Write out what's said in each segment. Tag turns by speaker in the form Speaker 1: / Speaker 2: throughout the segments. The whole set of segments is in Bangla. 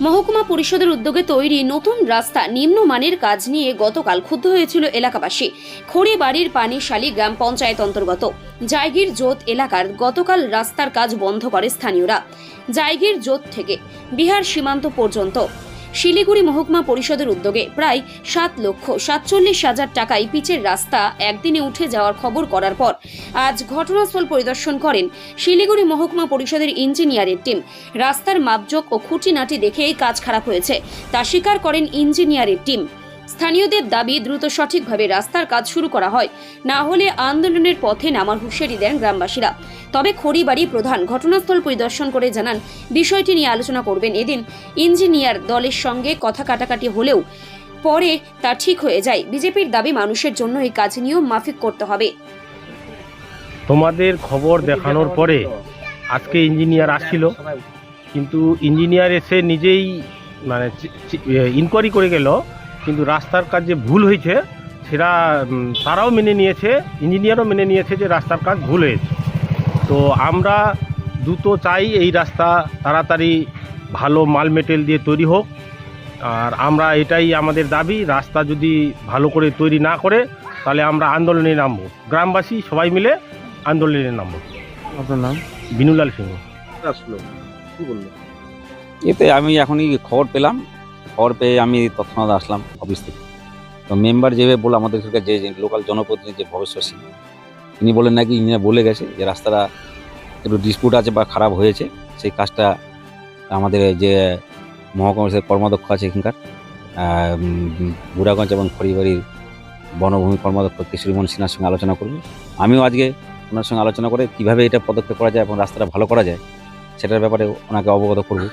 Speaker 1: মহকুমা পরিষদের উদ্যোগে তৈরি নতুন রাস্তা নিম্নমানের কাজ নিয়ে গতকাল ক্ষুব্ধ হয়েছিল এলাকাবাসী। খড়ি খড়িবাড়ির পানিশালী গ্রাম পঞ্চায়েত অন্তর্গত। জায়গির জোত এলাকার গতকাল রাস্তার কাজ বন্ধ করে স্থানীয়রা। জায়গির জোত থেকে বিহার সীমান্ত পর্যন্ত শিলিগুড়ি মহকুমা পরিষদের উদ্যোগে প্রায় সাত লক্ষ সাতচল্লিশ হাজার টাকায় পিচের রাস্তা একদিনে উঠে যাওয়ার খবর করার পর আজ ঘটনাস্থল পরিদর্শন করেন শিলিগুড়ি মহকুমা পরিষদের ইঞ্জিনিয়ারের টিম। রাস্তার মাপজোক ও খুঁটিনাটি দেখে এই কাজ খারাপ হয়েছে, তা স্বীকার করেন ইঞ্জিনিয়ারের টিম। স্থানীয়দের দাবি দ্রুত সঠিকভাবে রাস্তার কাজ শুরু করা হয়। না হলে আন্দোলনের পথে নামার হুঁশিয়ারি দেন গ্রামবাসীরা। তবে খড়িবাড়ি প্রধান ঘটনাস্থল পরিদর্শন করে জানান, বিষয়টি নিয়ে আলোচনা করবেন এদিন ইঞ্জিনিয়ার দলের সঙ্গে কথা কাটাকাটি হলেও পরে তা ঠিক হয়ে যায়। বিজেপির দাবি মানুষের জন্য এই কাজ নিয়ম মাফিক করতে হবে।
Speaker 2: তোমাদের খবর দেখানোর পরে আজকে ইঞ্জিনিয়ার আসছিল, কিন্তু ইঞ্জিনিয়ার এসে নিজেই মানে ইনকোয়ারি করে গেল কিন্তু রাস্তার কাজ যে ভুল হয়েছে সেটা তারাও মেনে নিয়েছে ইঞ্জিনিয়ারও মেনে নিয়েছে যে রাস্তার কাজ ভুল হয়েছে। তো আমরা দ্রুত চাই এই রাস্তা তাড়াতাড়ি ভালো মাল মেটেল দিয়ে তৈরি হোক। আর আমরা এটাই আমাদের দাবি রাস্তা যদি ভালো করে তৈরি না করে তাহলে আমরা আন্দোলনে নামবো। গ্রামবাসী সবাই মিলে আন্দোলনে নামবো।
Speaker 3: আপনার নাম?
Speaker 2: বিনুলাল সিংহ।
Speaker 3: আসলো। কী বলল
Speaker 4: এতে আমি এখনই খবর পেলাম। খবর পেয়ে আমি তৎক্ষণাৎ আসলাম অফিস থেকে। তো মেম্বার যেভাবে বলে আমাদের যে লোকাল জনপ্রতিনিধি যে ভবেশ্বর সিং, তিনি বলেন নাকি ইঞ্জিনিয়ার বলে গেছে যে, রাস্তাটা একটু ডিসপুট আছে বা খারাপ হয়েছে, সেই কাজটা আমাদের যে মহকুমার কর্মাধ্যক্ষ আছে এখানকার বুড়াগঞ্জ এবং খড়িবাড়ির বনভূমি কর্মাধ্যক্ষ কিশোরীমন সিনহার সঙ্গে আলোচনা করব। আমিও আজকে ওনার সঙ্গে আলোচনা করে কীভাবে এটা পদক্ষেপ করা যায় এবং রাস্তাটা ভালো করা যায়, সেটার ব্যাপারে ওনাকে অবগত করব।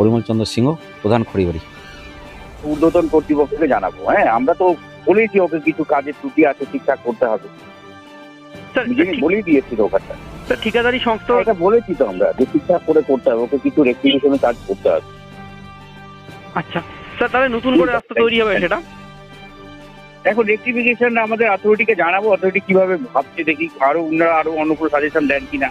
Speaker 4: পরিমল চন্দ্র সিংহ প্রধান খড়িবাড়ি।
Speaker 5: ঊর্ধ্বতন কর্তৃপক্ষকে জানাব হ্যাঁ আমরা তো বলেছি ওকে কিছু কাজের ত্রুটি আছে ঠিকঠাক করতে হবে। বলেই দিয়েছি তো ওখানটা।
Speaker 6: ঠিকাদারি সংস্থা
Speaker 5: এটা বলেছি তো আমরা যে ঠিকঠাক করে করতে হবে ওকে কিছু রেক্টিফিকেশনে কাজ করতে হবে।
Speaker 6: আচ্ছা স্যার তাহলে নতুন করে রাস্তা তৈরি হবে সেটা?
Speaker 5: এখন রেক্টিফিকেশন আমাদের অথরিটিকে জানাব অথরিটি কীভাবে ভাবছে দেখি আরও ওনারা আরও অন্য কোনো সাজেশন দেন কিনা।